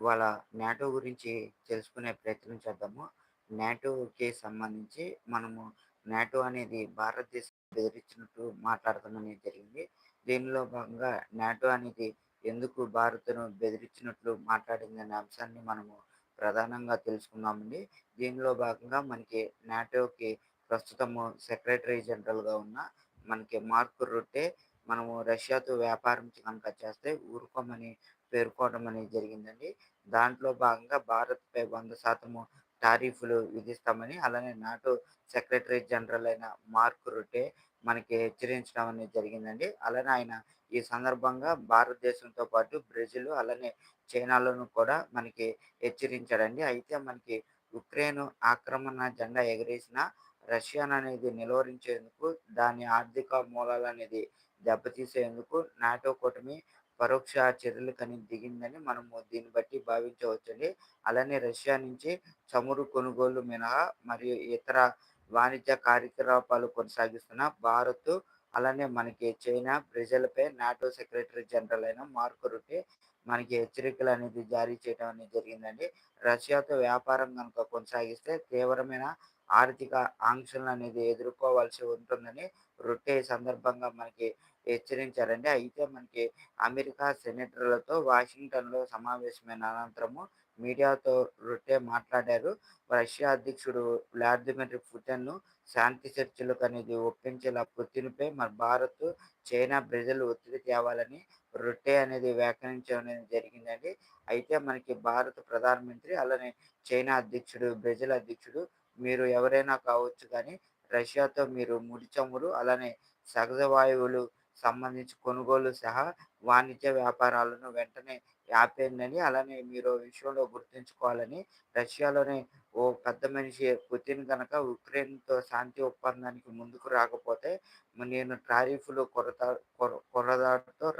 ఇవాళ నాటో గురించి తెలుసుకునే ప్రయత్నం చేద్దాము. నాటోకి సంబంధించి మనము నాటో అనేది భారతదేశం బెదిరించినట్టు మాట్లాడటం అనేది జరిగింది. దీనిలో భాగంగా నాటో అనేది ఎందుకు భారత్‌ను బెదిరించినట్లు మాట్లాడిందనే అంశాన్ని మనము ప్రధానంగా తెలుసుకుందామండి. దీనిలో భాగంగా మనకి నాటోకి ప్రస్తుతము సెక్రటరీ జనరల్‌గా ఉన్న మనకి మార్క్ రొట్టె మనము రష్యాతో వ్యాపారం కనుక చేస్తే ఊరుకోమని పేర్కోవడం అనేది జరిగిందండి. దాంట్లో భాగంగా భారత్‌పై 100% టారిఫ్‌లు విధిస్తామని, అలానే నాటో సెక్రటరీ జనరల్ అయిన మార్క్ రొట్టె మనకి హెచ్చరించడం అనేది జరిగిందండి. అలానే ఆయన ఈ సందర్భంగా భారతదేశంతో పాటు బ్రెజిల్ అలానే చైనాలోను కూడా మనకి హెచ్చరించాడండి. అయితే మనకి ఉక్రెయిన్ ఆక్రమణ జెండా ఎగరేసిన రష్యాననేది నిలువరించేందుకు, దాని ఆర్థిక మూలాలు అనేది దెబ్బతీసేందుకు నాటో కూటమి పరోక్ష చర్యలకని దిగిందని మనము దీన్ని బట్టి భావించవచ్చండి. అలానే రష్యా నుంచి చమురు కొనుగోలు మినహా మరియు ఇతర వాణిజ్య కార్యకలాపాలు కొనసాగిస్తున్న భారత్, అలానే మనకి చైనా, ప్రజలపై నాటో సెక్రటరీ జనరల్ అయిన మార్క్ రొట్టె మనకి హెచ్చరికలు అనేది జారీ చేయడం అనేది జరిగిందండి. రష్యాతో వ్యాపారం కనుక కొనసాగిస్తే తీవ్రమైన ఆర్థిక ఆంక్షలనేది ఎదుర్కోవాల్సి ఉంటుందని రొట్టె సందర్భంగా మనకి హెచ్చరించారండి. అయితే మనకి అమెరికా సెనేటర్లతో వాషింగ్టన్‌లో సమావేశమైన అనంతరము మీడియాతో రొట్టె మాట్లాడారు. రష్యా అధ్యక్షుడు వ్లాదిమిర్ పుతిన్‌ను శాంతి చర్చలకు అనేది ఒప్పించేలా పుతిన్‌పై మరి భారత్, చైనా, బ్రెజిల్ ఒత్తిడి తేవాలని రొట్టె అనేది వ్యాఖ్యానించడం అనేది జరిగిందండి. అయితే మనకి భారత ప్రధానమంత్రి అలానే చైనా అధ్యక్షుడు, బ్రెజిల్ అధ్యక్షుడు మీరు ఎవరైనా కావచ్చు కానీ రష్యాతో మీరు ముడి చమురు అలానే సహజ వాయువులు సంబంధించి కొనుగోలు సహా వాణిజ్య వ్యాపారాలను వెంటనే ఆపేయండని, అలానే మీరు విషయంలో గుర్తుంచుకోవాలని రష్యాలోని ఓ పెద్ద మనిషి పుతిన్ కనుక ఉక్రెయిన్‌తో శాంతి ఒప్పందానికి ముందుకు రాకపోతే నేను టారిఫ్‌లు కొరత కొర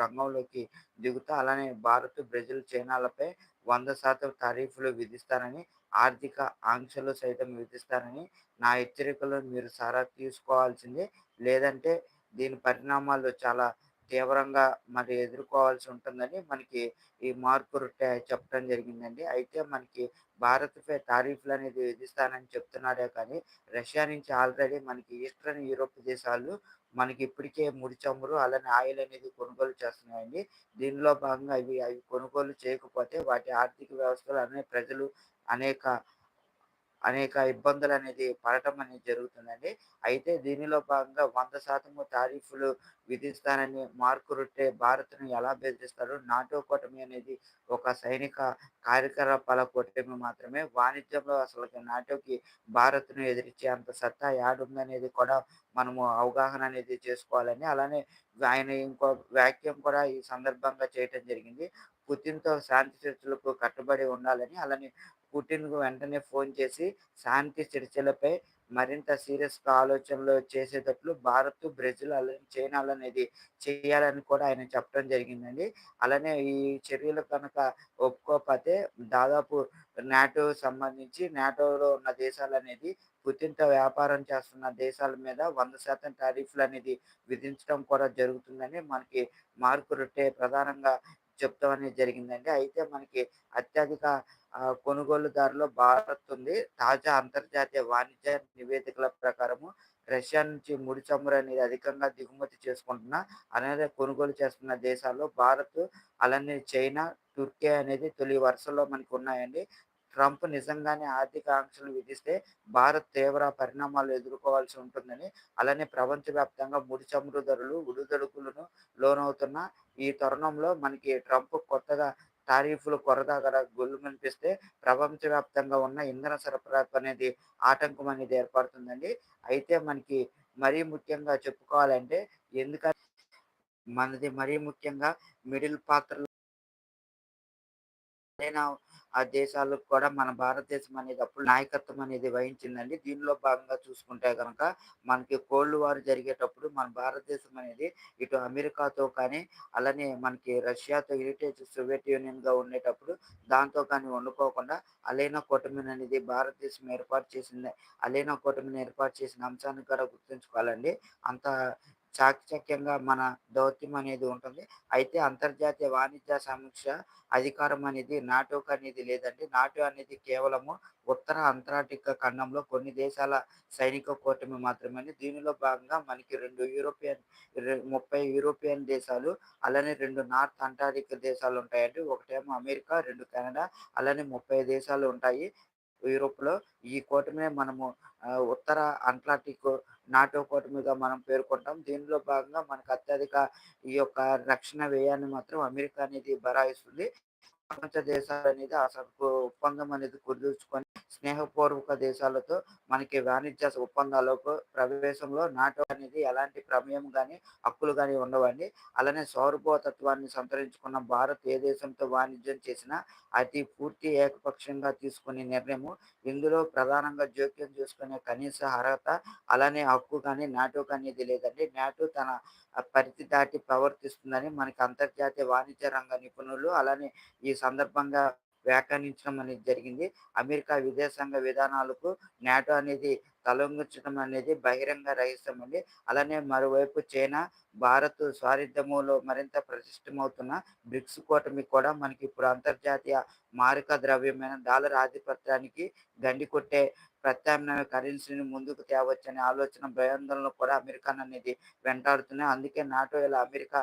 రంగంలోకి దిగుతా. అలానే భారత్, బ్రెజిల్, చైనాలపై 100% టారిఫ్‌లు విధిస్తానని, ఆర్థిక ఆంక్షలు సైతం విధిస్తానని నా హెచ్చరికలను మీరు సారా తీసుకోవాల్సిందే. లేదంటే దీని పరిణామాలు చాలా తీవ్రంగా మరి ఎదుర్కోవాల్సి ఉంటుందని మనకి ఈ మార్పు చెప్పడం జరిగిందండి. అయితే మనకి భారత్‌పై టారిఫ్‌లనేది విధిస్తానని చెప్తున్నారే కానీ, రష్యా నుంచి ఆల్రెడీ మనకి ఈస్టర్న్ యూరోప్ దేశాలు మనకి ఇప్పటికే ముడి చమురు అలానే ఆయిల్ అనేది కొనుగోలు చేస్తున్నాయండి. దీనిలో భాగంగా అవి అవి కొనుగోలు చేయకపోతే వాటి ఆర్థిక వ్యవస్థలు అనే ప్రజలు అనేక అనేక ఇబ్బందులు అనేది పడటం అనేది జరుగుతుందండి. అయితే దీనిలో భాగంగా 100% టారిఫ్‌లు విధిస్తానని మార్కు రుట్టే భారత్‌ను ఎలా బెదిరిస్తారు నాటో కూటమి అనేది ఒక సైనిక కార్యకలాపాల కూటమి మాత్రమే. వాణిజ్యంలో అసలు నాటోకి భారత్‌ను ఎదిరించే అంత సత్తా యాడుందనేది కూడా మనము అవగాహన అనేది చేసుకోవాలని, అలానే ఆయన ఇంకో వాక్యం కూడా ఈ సందర్భంగా చేయటం జరిగింది. పుతిన్‌తో శాంతి చర్చలకు కట్టుబడి ఉండాలని, అలానే పుటిన్‌కు వెంటనే ఫోన్ చేసి శాంతి చర్చలపై మరింత సీరియస్‌గా ఆలోచనలు చేసేటట్లు భారత్, బ్రెజిల్ చైనాలు అనేది చేయాలని కూడా ఆయన చెప్పడం జరిగిందండి. అలానే ఈ చర్యలు కనుక ఒప్పుకోకపోతే దాదాపు నాటో సంబంధించి నాటోలో ఉన్న దేశాలు అనేది పుతిన్‌తో వ్యాపారం చేస్తున్న దేశాల మీద 100% టారిఫ్‌లనేది విధించడం కూడా జరుగుతుందని మనకి మార్పు రొట్టె ప్రధానంగా చెప్తాం అనేది జరిగిందండి. అయితే మనకి అత్యధిక కొనుగోలుదారులో భారత్ ఉంది. తాజా అంతర్జాతీయ వాణిజ్య నివేదికల ప్రకారము రష్యా నుంచి ముడి చమురు అనేది అధికంగా దిగుమతి చేసుకుంటున్న, అలానే కొనుగోలు చేస్తున్న దేశాల్లో భారత్, అలానే చైనా, తుర్కీ అనేది తొలి వరుసలో మనకు ఉన్నాయండి. ట్రంప్ నిజంగానే ఆర్థిక ఆంక్షలు విధిస్తే భారత్ తీవ్ర పరిణామాలు ఎదుర్కోవాల్సి ఉంటుందని, అలానే ప్రపంచవ్యాప్తంగా ముడి చమురు ధరలు ఉడుదడుకులను లోనవుతున్న ఈ తరుణంలో మనకి ట్రంప్ కొత్తగా టారీఫ్లు కొరత గల గొల్లుమనిపిస్తే ప్రపంచవ్యాప్తంగా ఉన్న ఇంధన సరఫరాకు అనేది ఆటంకం అనేది ఏర్పడుతుందండి. అయితే మనకి మరీ ముఖ్యంగా చెప్పుకోవాలంటే ఎందుకంటే మనది మరీ ముఖ్యంగా మిడిల్ పాత్రలో ఆ దేశాలకు కూడా మన భారతదేశం అనేది అప్పుడు నాయకత్వం అనేది వహించిందండి. దీనిలో భాగంగా చూసుకుంటే కనుక మనకి కోల్డ్ వార్ జరిగేటప్పుడు మన భారతదేశం అనేది ఇటు అమెరికాతో కానీ, అలానే మనకి రష్యాతో హెరిటేజ్ సోవియట్ యూనియన్‌గా ఉండేటప్పుడు దాంతో కానీ వండుకోకుండా అలైనా కూటమిని అనేది భారతదేశం ఏర్పాటు చేసింది. అలైనా కూటమిని ఏర్పాటు చేసిన అంశాన్ని కూడా గుర్తుంచుకోవాలండి. అంత చాకచక్యంగా మన దౌత్యం అనేది ఉంటుంది. అయితే అంతర్జాతీయ వాణిజ్య సమీక్ష అధికారం అనేది నాటోకి అనేది లేదండి. నాటో అనేది కేవలము ఉత్తర అంటార్టికా ఖండంలో కొన్ని దేశాల సైనిక కూటమి మాత్రమే. దీనిలో భాగంగా మనకి రెండు యూరోపియన్ ముప్పై యూరోపియన్ దేశాలు, అలానే రెండు నార్త్ అంటార్టిక్ దేశాలు ఉంటాయండి. ఒకటేమో అమెరికా, రెండు కెనడా అలానే 30 దేశాలు ఉంటాయి. యూరోప్‌లో ఈ కూటమినే మనము ఉత్తర అట్లాంటిక్ నాటో కూటమిగా మనం పేర్కొంటాం. దీనిలో భాగంగా మనకు అత్యధిక ఈ యొక్క రక్షణ వ్యయాన్ని మాత్రం అమెరికా అనేది బరాయిస్తుంది. ప్రపంచ దేశాలనేది అసలు ఒప్పందం అనేది కుదుర్చుకొని స్నేహపూర్వక దేశాలతో మనకి వాణిజ్య ఒప్పందాలకు ప్రవేశంలో నాటో అనేది ఎలాంటి ప్రమేయం కానీ హక్కులు కానీ ఉండవండి. అలానే సౌరభోతత్వాన్ని సంతరించుకున్న భారత్ ఏ దేశంతో వాణిజ్యం చేసినా అది పూర్తి ఏకపక్షంగా తీసుకునే నిర్ణయం ఇందులో ప్రధానంగా జోక్యం చేసుకునే కనీస అర్హత అలానే హక్కు కానీ నాటోకి అనేది లేదండి. నాటో తన పరిధి దాటి ప్రవర్తిస్తుందని మనకి అంతర్జాతీయ వాణిజ్య రంగ నిపుణులు అలానే ఈ సందర్భంగా వ్యాఖ్యానించడం అనేది జరిగింది. అమెరికా విదేశాంగ విధానాలకు నాటో అనేది తలొంగించడం అనేది బహిరంగ రహస్యమండి. అలానే మరోవైపు చైనా, భారత్ స్వారిధ్యములో మరింత ప్రతిష్టమవుతున్న బ్రిక్స్ కూటమి కూడా మనకి ఇప్పుడు అంతర్జాతీయ మారక ద్రవ్యమైన డాలర్ ఆధిపత్యానికి గండి కొట్టే ప్రత్యామ్నాయ కరెన్సీని ముందుకు తేవచ్చనే ఆలోచన భయాందోళనలు కూడా అమెరికాననేది వెంటాడుతున్నాయి. అందుకే నాటో ఇలా అమెరికా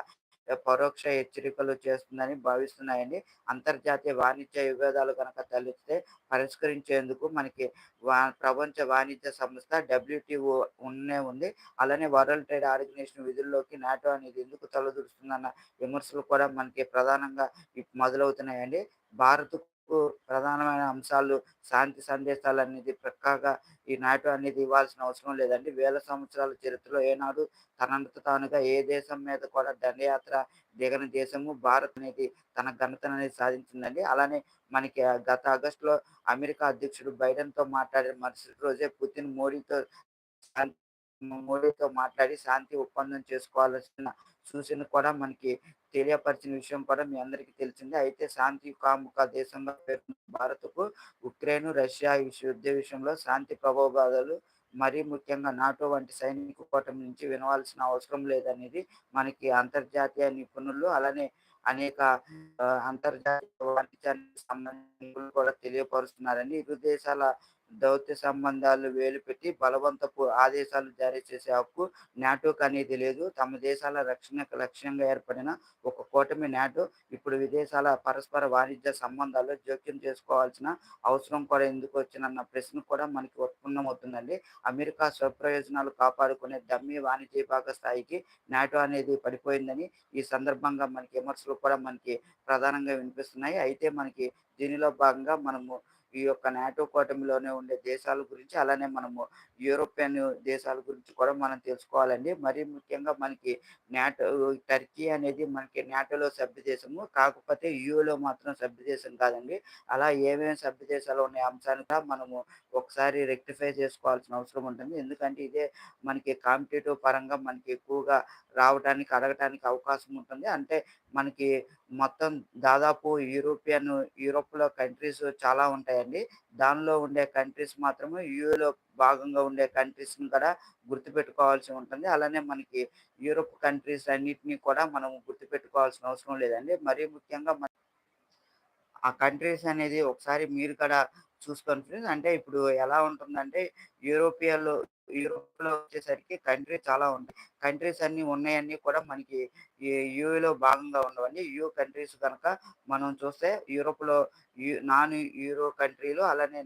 పరోక్ష హెచ్చరికలు చేస్తుందని భావిస్తున్నాయండి. అంతర్జాతీయ వాణిజ్య విభేదాలు కనుక తలెత్తితే పరిష్కరించేందుకు మనకి వా ప్రపంచ వాణిజ్య సంస్థ డబ్ల్యూటీఓ ఉన్నే ఉంది. అలానే వరల్డ్ ట్రేడ్ ఆర్గనైజేషన్ విధుల్లోకి నాటో అనేది ఎందుకు తలదూరుస్తుందన్న విమర్శలు కూడా మనకి ప్రధానంగా మొదలవుతున్నాయండి. భారత్ ప్రధానమైన అంశాలు శాంతి సందేశాలు అనేది ప్రక్కగా ఈ నాటో అనేది ఇవ్వాల్సిన అవసరం లేదండి. వేల సంవత్సరాల చరిత్రలో ఏనాడు తనంత తానుగా ఏ దేశం మీద కూడా దండయాత్ర దిగని దేశము భారత్ అనేది తన ఘనతననేది సాధించిందండి. అలానే మనకి గత ఆగస్టులో అమెరికా అధ్యక్షుడు బైడెన్‌తో మాట్లాడిన మరుసటి రోజే పుతిన్ మోడీతో మోడీతో మాట్లాడి శాంతి ఒప్పందం చేసుకోవాల్సిన సూచన కూడా మనకి తెలియపరిచిన విషయం కూడా మీ అందరికీ తెలిసిందే. అయితే శాంతి కాముక దేశంగా భారత్‌కు ఉక్రెయిన్, రష్యా యుద్ధ విషయంలో శాంతి ప్రలోభాలు మరీ ముఖ్యంగా నాటో వంటి సైనిక కూటమి నుంచి వినవలసిన అవసరం లేదనేది మనకి అంతర్జాతీయ నిపుణులు అలానే అనేక అంతర్జాతీయ వాణిజ్యానికి సంబంధించి కూడా తెలియపరుస్తున్నారని ఇరు దేశాల దౌత్య సంబంధాలు వేలుపెట్టి బలవంతపు ఆదేశాలు జారీ చేసే హక్కు నాటోకి అనేది లేదు. తమ దేశాల రక్షణకు లక్ష్యంగా ఏర్పడిన ఒక కూటమి నాటో ఇప్పుడు విదేశాల పరస్పర వాణిజ్య సంబంధాల్లో జోక్యం చేసుకోవాల్సిన అవసరం కూడా ఎందుకు వచ్చిందన్న ప్రశ్న కూడా మనకి ఉత్పన్నమవుతుందండి. అమెరికా స్వప్రయోజనాలు కాపాడుకునే దమ్మి వాణిజ్య విభాగ స్థాయికి నాటో అనేది పడిపోయిందని ఈ సందర్భంగా మనకి విమర్శలు కూడా మనకి ప్రధానంగా వినిపిస్తున్నాయి. అయితే మనకి దీనిలో భాగంగా మనము ఈ యొక్క నాటో కూటమిలోనే ఉండే దేశాల గురించి అలానే మనము యూరోపియన్ దేశాల గురించి కూడా మనం తెలుసుకోవాలండి. మరి ముఖ్యంగా మనకి నాటో టర్కీ అనేది మనకి నాటోలో సభ్యదేశము కాకపోతే యూలో మాత్రం సభ్యదేశం కాదండి. అలా ఏమేమి సభ్యదేశాలు ఉన్న అంశాన్ని కూడా మనము ఒకసారి రెక్టిఫై చేసుకోవాల్సిన అవసరం ఉంటుంది. ఎందుకంటే ఇదే మనకి కాంపిటేటివ్ పరంగా మనకి ఎక్కువగా రావటానికి, అడగటానికి అవకాశం ఉంటుంది. అంటే మనకి మొత్తం దాదాపు యూరోపియన్ యూరోప్‌లో కంట్రీస్ చాలా ఉంటాయండి. దానిలో ఉండే కంట్రీస్ మాత్రమే యూఏలో భాగంగా ఉండే కంట్రీస్‌ని కూడా గుర్తుపెట్టుకోవాల్సి ఉంటుంది. అలానే మనకి యూరోప్ కంట్రీస్ అన్నిటిని కూడా మనం గుర్తుపెట్టుకోవాల్సిన అవసరం లేదండి. మరీ ముఖ్యంగా మన ఆ కంట్రీస్ అనేది ఒకసారి మీరు కూడా చూసుకొని ఫ్రెండ్స్. అంటే ఇప్పుడు ఎలా ఉంటుందంటే యూరోపియన్‌లో యూరోప్‌లో వచ్చేసరికి కంట్రీ చాలా ఉంటాయి. కంట్రీస్ అన్నీ ఉన్నాయన్ని కూడా మనకి ఈ యూఏలో భాగంగా ఉండవండి. యూ కంట్రీస్ కనుక మనం చూస్తే యూరోప్‌లో యు నాన్ యూరో కంట్రీలు అలానే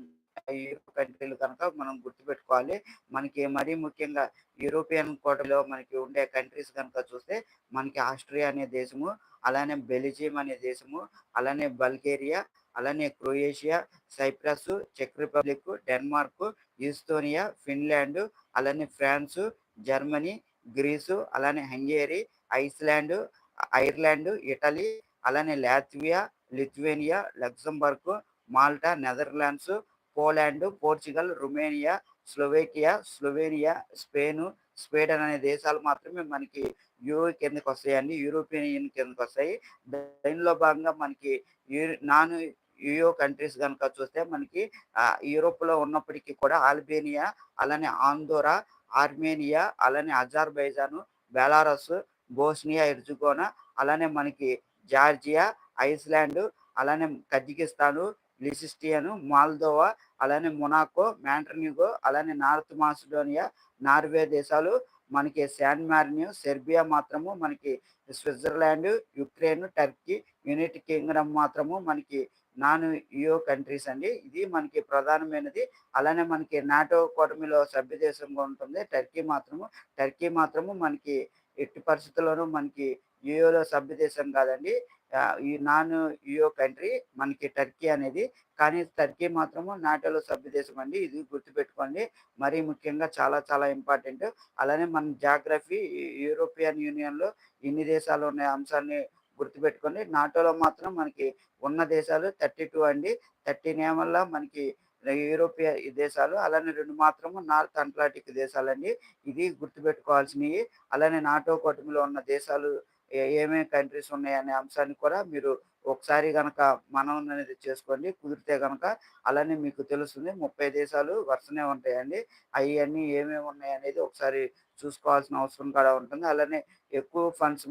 యూరో కంట్రీలు కనుక మనం గుర్తుపెట్టుకోవాలి. మనకి మరీ ముఖ్యంగా యూరోపియన్ కోటలో మనకి ఉండే కంట్రీస్ కనుక చూస్తే మనకి ఆస్ట్రియా అనే దేశము, అలానే బెల్జియం అనే దేశము, అలానే బల్గేరియా, అలానే క్రొయేషియా, సైప్రస్, చెక్ రిపబ్లిక్, డెన్మార్క్, ఈస్తోనియా, ఫిన్లాండ్, అలానే ఫ్రాన్సు, జర్మనీ, గ్రీసు, అలానే హంగేరి, ఐస్‌లాండ్, ఐర్లాండ్, ఇటలీ, అలానే Latvia, Lithuania, Luxembourg, Malta, Netherlands, Poland, Portugal, Romania, Slovakia, Slovenia, Spain, Sweden అనే దేశాలు మాత్రమే మనకి యూరో కిందకొస్తాయండి. యూరోపియన్ యూనియన్ కిందకొస్తాయి. దీనిలో భాగంగా మనకి యూ నాన్ యూయో కంట్రీస్ కనుక చూస్తే మనకి యూరోప్‌లో ఉన్నప్పటికీ కూడా అల్బేనియా, అలానే ఆందోరా, ఆర్మేనియా, అలానే అజర్బైజాను, బెలారస్, బోస్నియా, ఇర్జుగోనా అలానే మనకి జార్జియా, ఐస్‌లాండ్ అలానే కజకిస్తాను, లిసిస్టియను, మాల్దోవా అలానే మొనాకో, మ్యాంట్రనిగో అలానే నార్త్ మాసిడోనియా, నార్వే దేశాలు మనకి శాన్ మారినో, సెర్బియా మాత్రము మనకి Switzerland, Ukraine, Turkey, United Kingdom మాత్రము మనకి నాన్ యూరో కంట్రీస్ అండి. ఇది మనకి ప్రధానమైనది. అలానే మనకి నాటో కూటమిలో సభ్య దేశంగా ఉంటుంది. టర్కీ మాత్రము. టర్కీ మాత్రము మనకి ఎట్టి పరిస్థితుల్లోనూ మనకి యూరోలో సభ్య దేశం కాదండి. ఈ నాన్ యూరో కంట్రీ మనకి టర్కీ అనేది. కానీ టర్కీ మాత్రము నాటోలో సభ్యదేశం అండి. ఇది గుర్తుపెట్టుకోండి. మరీ ముఖ్యంగా చాలా చాలా ఇంపార్టెంట్. అలానే మన జాగ్రఫీ యూరోపియన్ యూనియన్‌లో ఎన్ని దేశాలు ఉన్న అంశాన్ని గుర్తుపెట్టుకోండి. నాటోలో మాత్రం మనకి ఉన్న దేశాలు 32 అండి. థర్టీ నేమ్ వల్ల మనకి యూరోపియ దేశాలు. అలానే రెండు మాత్రము నార్త్ అట్లాంటిక్ దేశాలండి. ఇది గుర్తుపెట్టుకోవాల్సినవి అలానే నాటో కూటమిలో ఉన్న దేశాలు ఏమేమి కంట్రీస్ ఉన్నాయనే అంశాన్ని కూడా మీరు ఒకసారి గనక మనం అనేది చేసుకోండి. కుదిరితే గనక అలానే మీకు తెలుస్తుంది. 30 దేశాలు వరుసనే ఉంటాయండి. అవన్నీ ఏమేమి ఉన్నాయనేది ఒకసారి చూసుకోవాల్సిన అవసరం కూడా ఉంటుంది. అలానే ఎక్కువ ఫండ్స్ మా